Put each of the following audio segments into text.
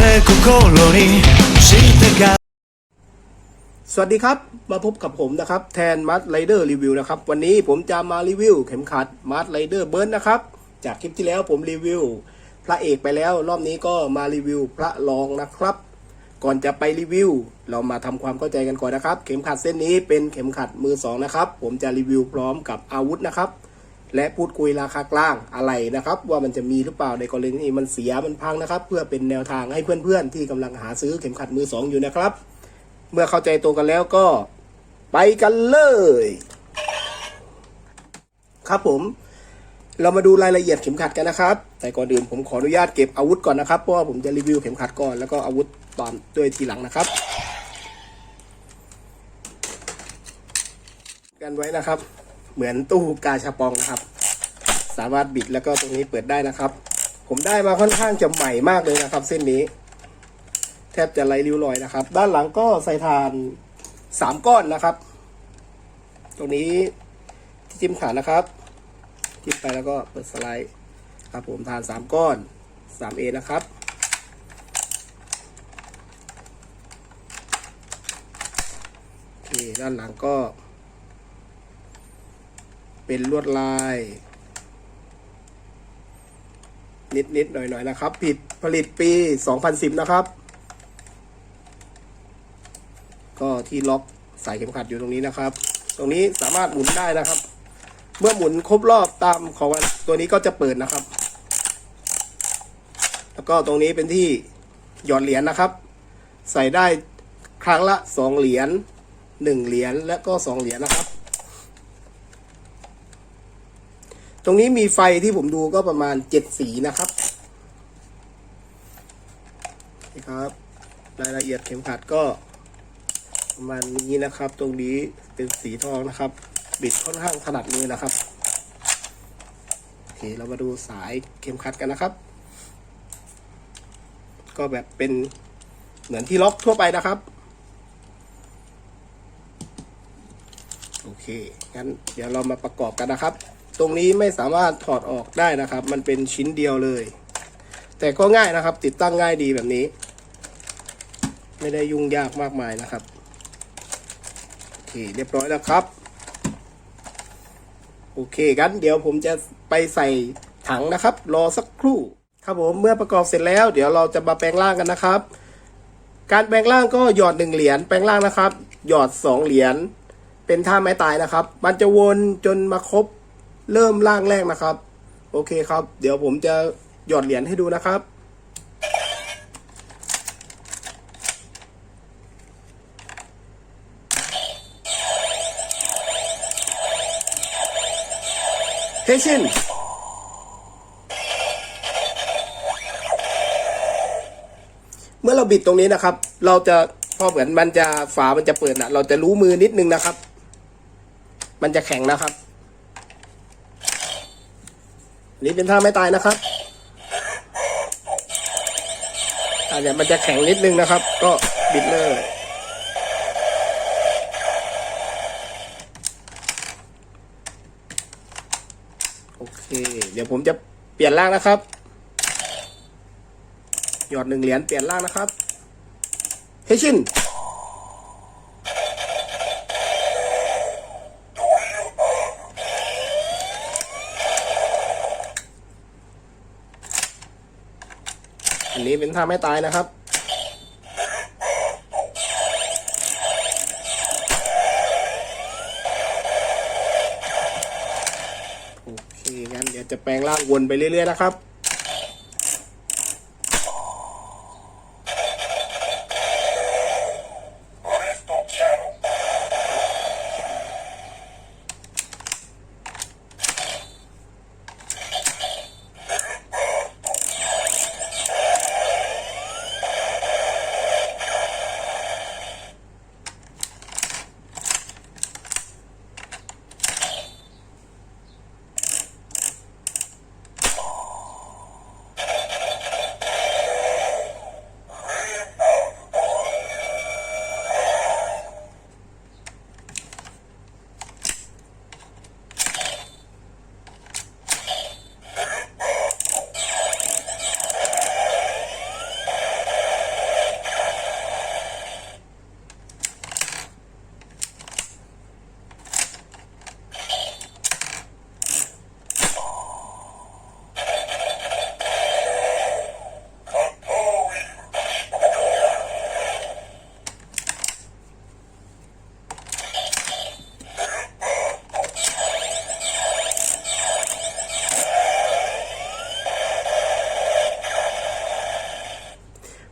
して心にしてか สวัสดีครับ มาพบกับผมนะครับ แทนมัดไรเดอร์รีวิวนะครับ วันนี้ผมจะมารีวิวเข็มขัดมัดไรเดอร์เบิร์นนะครับ จากคลิปที่แล้วผมรีวิว พระเอกไปแล้ว รอบนี้ก็มารีวิวพระรองนะครับ ก่อนจะไปรีวิว เรามาทำความเข้าใจกันก่อนนะครับ เข็มขัดเส้นนี้เป็นเข็มขัดมือสองนะครับ ผมจะรีวิวพร้อมกับอาวุธนะครับ และพูดคุยราคากลางอะไรนะครับ ว่ามันจะมีหรือเปล่าในกรณีที่มันเสียมันพังนะครับ เพื่อเป็นแนวทางให้เพื่อนๆ ที่กำลังหาซื้อเข็มขัดมือสองอยู่นะครับ เมื่อเข้าใจตรงกันแล้วก็ไปกันเลย ครับผมเรามาดูรายละเอียดเข็มขัดกันนะครับ แต่ก่อนอื่นผมขออนุญาตเก็บอาวุธก่อนนะครับ เพราะว่าผมจะรีวิวเข็มขัดก่อนแล้วก็อาวุธตอนด้วยทีหลังนะครับ กันไว้นะครับ เหมือนตู้กาชาปองนะครับ สามารถบิดแล้วก็ตรงนี้เปิดได้นะครับ ผมได้มาค่อนข้างจะใหม่มากเลยนะครับ เส้นนี้ แทบจะไร้ริ้วรอยนะครับ ด้านหลังก็ใส่ฐานสามก้อนนะครับ ตรงนี้ที่จิ้มฐานนะครับจิ้มไปแล้วก็เปิดสไลด์ครับผมฐานสามก้อนสามเอนะครับคด้านหลังก็ เป็นลวดลาย นิดๆหน่อยๆนะครับ ผิดผลิตปี 2010 นะครับ ก็ที่ล็อกสายเข็มขัดอยู่ตรงนี้นะครับ ตรงนี้สามารถหมุนได้นะครับ เมื่อหมุนครบรอบตามของตัวนี้ก็จะเปิดนะครับ แล้วก็ตรงนี้เป็นที่หยอดเหรียญนะครับ ใส่ได้ครั้งละสองเหรียญหนึ่งเหรียญและก็สองเหรียญนะครับ ตรงนี้มีไฟที่ผมดูก็ประมาณเจ็ดสีนะครับนี่ครับ รายละเอียดเข็มขัดก็ประมาณนี้นะครับ ตรงนี้เป็นสีทองนะครับ บิดค่อนข้างถนัดมือนะครับโอเคเรามาดูสายเข็มขัดกันนะครับ ก็แบบเป็นเหมือนที่ล็อกทั่วไปนะครับโอเคงั้นเดี๋ยวเรามาประกอบกันนะครับ ตรงนี้ไม่สามารถถอดออกได้นะครับ มันเป็นชิ้นเดียวเลย แต่ก็ง่ายนะครับ ติดตั้งง่ายดีแบบนี้ ไม่ได้ยุ่งยากมากมายนะครับโอเคเรียบร้อยแล้วครับโอเคกันเดี๋ยวผมจะไปใส่ถังนะครับ รอสักครู่ ครับผมเมื่อประกอบเสร็จแล้ว เดี๋ยวเราจะมาแปลงร่างกันนะครับ การแปลงร่างก็หยอดหนึ่งเหรียญแปลงร่างนะครับ หยอดสองเหรียญเป็นท่าไม้ตายนะครับ มันจะวนจนมาครบ เริ่มร่างแรกนะครับ โอเคครับ เดี๋ยวผมจะหยอดเหรียญให้ดูนะครับ เฮ้ยชินเมื่อเราบิดตรงนี้นะครับ เราจะพอเหมือนมันจะฝามันจะเปิดนะเราจะรู้มือนิดนึงนะครับ มันจะแข็งนะครับ อันนี้เป็นท่าไม่ตายนะครับอาจจะมันจะแข็งนิดนึงนะครับ ก็บิดเลยโอเค เดี๋ยวผมจะเปลี่ยนร่างนะครับ หยอดหนึ่งเหรียญเปลี่ยนร่างนะครับ เฮชิน อันนี้เป็นท่าไม่ตายนะครับ โอเคงั้นเดี๋ยวจะแปลงร่างวนไปเรื่อยๆนะครับ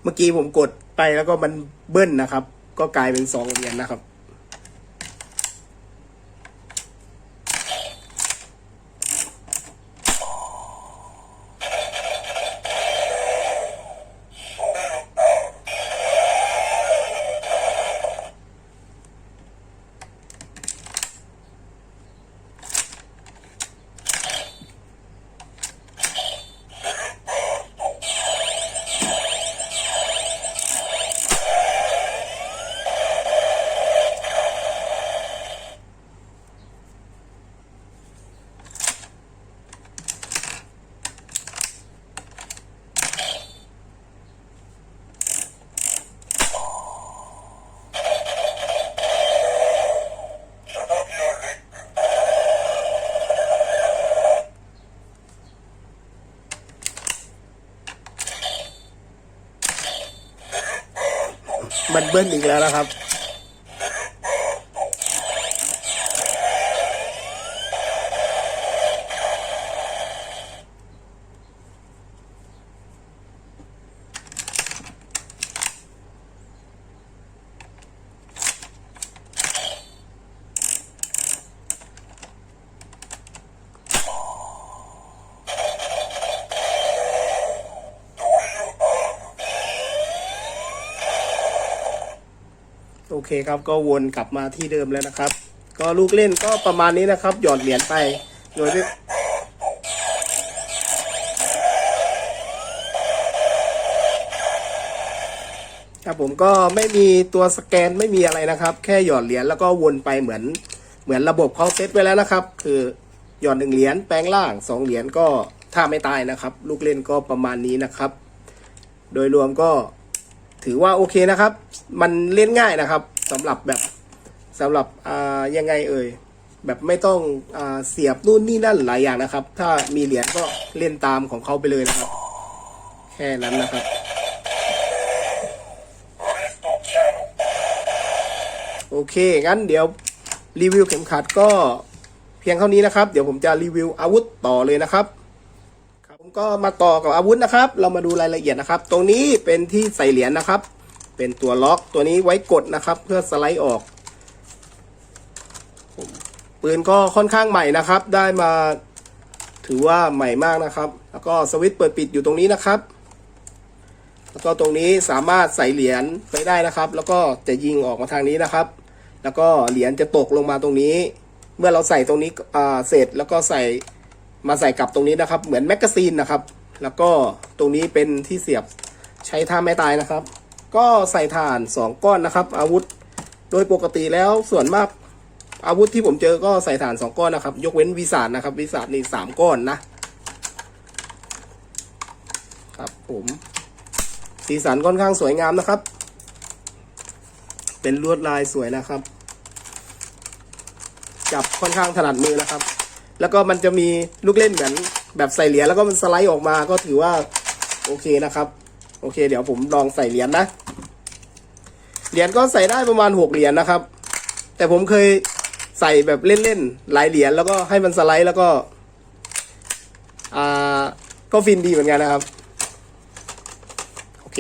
เมื่อกี้ผมกดไปแล้วก็มันเบิ้ลนะครับ ก็กลายเป็นสองเหรียญนะครับ มันเบิ้ลอีกแล้วนะครับ เคครับ ก็วนกลับมาที่เดิมแล้วนะครับ ก็ลูกเล่นก็ประมาณนี้นะครับ หยอดเหรียญไป โดยที่ครับผมก็ไม่มีตัวสแกนไม่มีอะไรนะครับ แค่หยอดเหรียญแล้วก็วนไปเหมือนเหมือนระบบเขาเซตไว้แล้วนะครับ คือหยอดหนึ่งเหรียญแปลงล่างสองเหรียญก็ถ้าไม่ตายนะครับ ลูกเล่นก็ประมาณนี้นะครับ โดยรวมก็ ถือว่าโอเคนะครับ มันเล่นง่ายนะครับสำหรับแบบสำหรับอ่ายังไงเอ่ยแบบไม่ต้องอเสียบนู่นนี่นั่นหลายอย่างนะครับ ถ้ามีเหรียญก็เล่นตามของเขาไปเลยนะครับ แค่นั้นนะครับ โอเค งั้นเดี๋ยวรีวิวเข็มขัดก็เพียงเท่านี้นะครับ เดี๋ยวผมจะรีวิวอาวุธต่อเลยนะครับ ผมก็มาต่อกับอาวุธนะครับ เรามาดูรายละเอียดนะครับ ตรงนี้เป็นที่ใส่เหรียญนะครับ เป็นตัวล็อกตัวนี้ไว้กดนะครับ เพื่อสไลด์ออกปืนก็ค่อนข้างใหม่นะครับ ได้มาถือว่าใหม่มากนะครับ แล้วก็สวิตช์เปิดปิดอยู่ตรงนี้นะครับ แล้วก็ตรงนี้สามารถใส่เหรียญไปได้นะครับ แล้วก็จะยิงออกมาทางนี้นะครับ แล้วก็เหรียญจะตกลงมาตรงนี้ เมื่อเราใส่ตรงนี้เสร็จแล้วก็ใส่ มาใส่กลับตรงนี้นะครับ เหมือนแมกกาซีนนะครับ แล้วก็ตรงนี้เป็นที่เสียบใช้ท่าไม่ตายนะครับ ก็ใส่ถ่าน 2 ก้อนนะครับ อาวุธโดยปกติแล้วส่วนมากอาวุธที่ผมเจอก็ใส่ถ่าน 2 ก้อนนะครับ ยกเว้นวิสาดนะครับ วิสาดนี่สามก้อนนะครับผมสีสันค่อนข้างสวยงามนะครับ เป็นลวดลายสวยนะครับ จับค่อนข้างถนัดมือนะครับ แล้วก็มันจะมีลูกเล่นเหมือนแบบใส่เหรียญแล้วก็มันสไลด์ออกมาก็ถือว่าโอเคนะครับ โอเค เดี๋ยวผมลองใส่เหรียญนะเหรียญก็ใส่ได้ประมาณหกเหรียญนะครับ แต่ผมเคยใส่แบบเล่นๆหลายเหรียญแล้วก็ให้มันสไลด์แล้วก็อ่าก็ฟินดีเหมือนกันนะครับ โอเค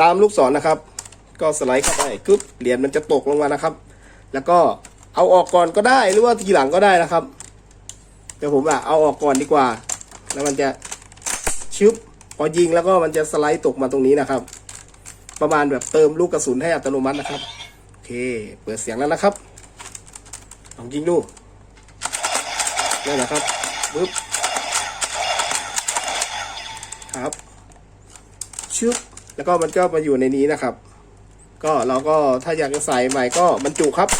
ตามลูกศรนะครับ ก็สไลด์เข้าไปกึ๊บเหรียญมันจะตกลงมานะครับ แล้วก็เอาออกก่อนก็ได้หรือว่าทีหลังก็ได้นะครับ เดี๋ยวผมอะเอาออกก่อนดีกว่า แล้วมันจะชึบพอยิงแล้วก็มันจะสไลด์ตกมาตรงนี้นะครับ ประมาณแบบเติมลูกกระสุนให้อัตโนมัตินะครับโอเค เปิดเสียงแล้วนะครับลองยิงดูนี่นนะครับปึ๊บครับชึบแล้วก็มันก็มาอยู่ในนี้นะครับ ก็เราก็ถ้าอยากจะใส่ใหม่ก็บรรจุครับ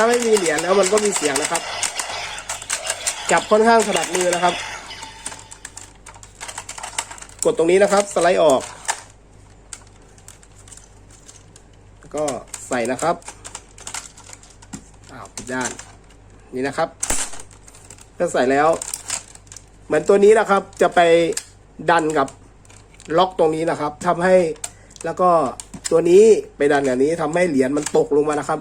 ถ้าไม่มีเหรียญแล้วมันก็มีเสียงนะครับ จับค่อนข้างถนัดมือนะครับ กดตรงนี้นะครับ สไลด์ออก ก็ใส่นะครับอ้าวผิดด้าน นี่นะครับถ้าใส่แล้ว เหมือนตัวนี้นะครับ จะไปดันกับล็อกตรงนี้นะครับทำให้แล้วก็ตัวนี้ไปดันอย่างนี้ทำให้เหรียญมันตกลงมานะครับ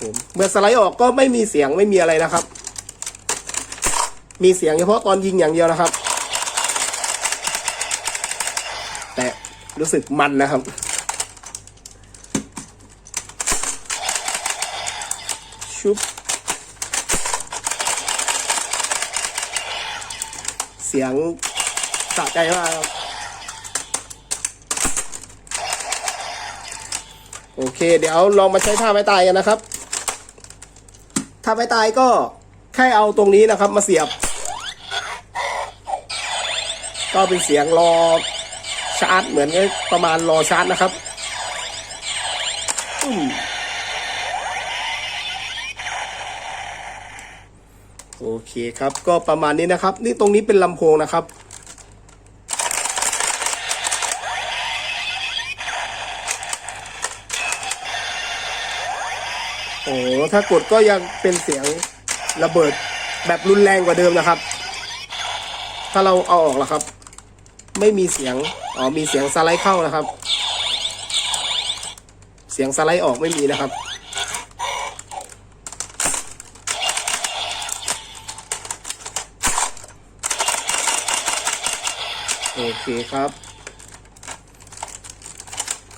ผมเมื่อสไลด์ออกก็ไม่มีเสียงไม่มีอะไรนะครับ มีเสียงเฉพาะตอนยิงอย่างเดียวนะครับ แต่รู้สึกมันนะครับชุบเสียงสะใจมากครับโอเค เดี๋ยวลองมาใช้ท่าไม้ตายกันนะครับ ท้าไม้ตายก็แค่เอาตรงนี้นะครับ มาเสียบ ก็เป็นเสียงรอชาร์จเหมือนกับประมาณรอชาร์จนะครับอืมโอเคครับก็ประมาณนี้นะครับ นี่ตรงนี้เป็นลำโพงนะครับ โอ้ ถ้ากดก็ยังเป็นเสียงระเบิดแบบรุนแรงกว่าเดิมนะครับ ถ้าเราเอาออกแล้วครับ ไม่มีเสียงอ๋อมีเสียงสไลด์เข้านะครับ เสียงสไลด์ออกไม่มีนะครับ โอเคครับ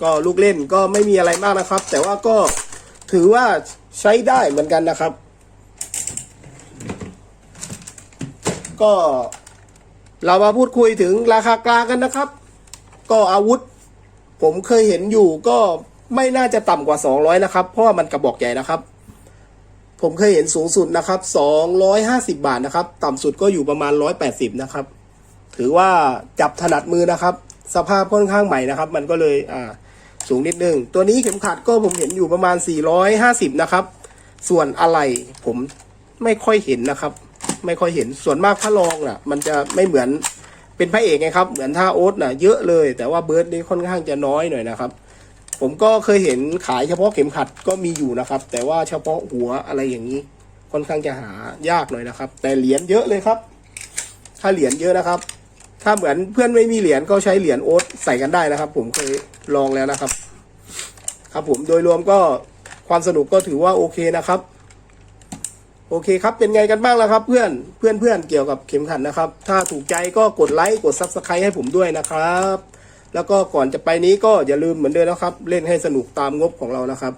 ก็ลูกเล่นก็ไม่มีอะไรมากนะครับ แต่ว่าก็ถือว่า ใช้ได้เหมือนกันนะครับ ก็เรามาพูดคุยถึงราคากลางกันนะครับ ก็อาวุธ ผมเคยเห็นอยู่ก็ไม่น่าจะต่ำกว่า 200 นะครับ เพราะว่ามันกระบอกใหญ่นะครับ ผมเคยเห็นสูงสุดนะครับ 250 บาทนะครับ ต่ำสุดก็อยู่ประมาณ 180 นะครับ ถือว่าจับถนัดมือนะครับ สภาพค่อนข้างใหม่นะครับ มันก็เลยอ่า สูงนิดนึง ตัวนี้เข็มขัดก็ผมเห็นอยู่ประมาณ 450 นะครับ ส่วนอะไรผมไม่ค่อยเห็นนะครับ ไม่ค่อยเห็นส่วนมากถ้าลองน่ะ มันจะไม่เหมือนเป็นพระเอกไงครับ เหมือนท่าโอ๊ตน่ะเยอะเลย แต่ว่าเบิร์ดนี่ค่อนข้างจะน้อยหน่อยนะครับ ผมก็เคยเห็นขายเฉพาะเข็มขัดก็มีอยู่นะครับ แต่ว่าเฉพาะหัวอะไรอย่างนี้ ค่อนข้างจะหายากหน่อยนะครับ แต่เหรียญเยอะเลยครับ ถ้าเหรียญเยอะนะครับ ถ้าเหมือนเพื่อนไม่มีเหรียญก็ใช้เหรียญโอ๊ตใส่กันได้นะครับ ผมเคย ลองแล้วนะครับ ครับผมโดยรวมก็ความสนุกก็ถือว่าโอเคนะครับ โอเคครับเป็นไงกันบ้างแล้วครับ เพื่อนเพื่อนเพื่อนเกี่ยวกับเข็มขัดนะครับ ถ้าถูกใจก็กดไลค์กดซับสไครต์ให้ผมด้วยนะครับ แล้วก็ก่อนจะไปนี้ก็อย่าลืมเหมือนเดิมนะครับ เล่นให้สนุกตามงบของเรานะครับ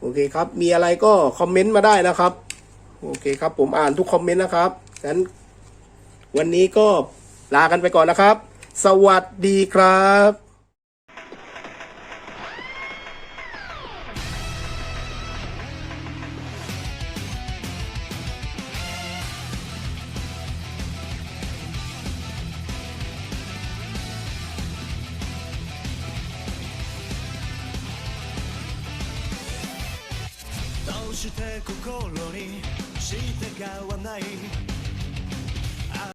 โอเคครับ มีอะไรก็คอมเมนต์มาได้นะครับ โอเคครับ ผมอ่านทุกคอมเมนต์นะครับงั้นวันนี้ก็ลากันไปก่อนนะครับ สวัสดีครับ